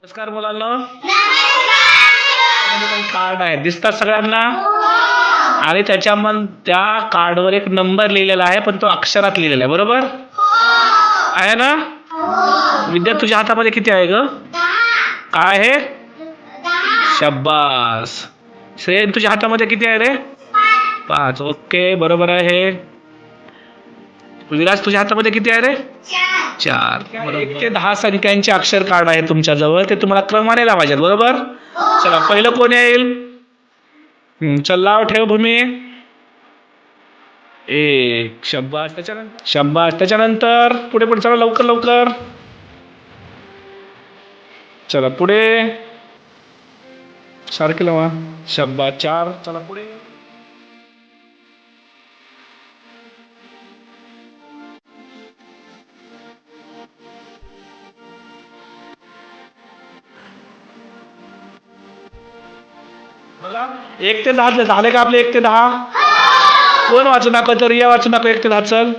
नमस्कार मुलांना. काही कार्ड आहे. दिसतात सगळ्यांना? आणि त्याच्या त्या कार्डवर एक नंबर लिहिलेला आहे पण तो अक्षरात लिहिलेला आहे. बरोबर? आहे ना? विद्या तुझ्या हातामध्ये किती आहे ग? काय आहे? शब्बास. श्रेयन तुझ्या हातामध्ये किती आहे रे? पाच. ओके बरोबर आहे. विराज तुझ्या हातामध्ये किती आहे रे? चार. एक ते दहा संख्यांचे अक्षर कार्ड आहे तुमच्याजवळ. ते तुम्हाला क्रमाने लावायचे बरोबर? चला पहिलं कोण येईल? चल लाव ठेव भूमी. एक शब्बास त्याच्यानंतर शब्बास त्याच्यानंतर पुढे पुढे चला लवकर लवकर. चला पुढे. सारखे लावा शब्बा चार चला पुढे. बघा एक ते दहा झाले का आपले एक ते दहा? कोण वाचू नको तर रिया वाचू नको एक ते चल.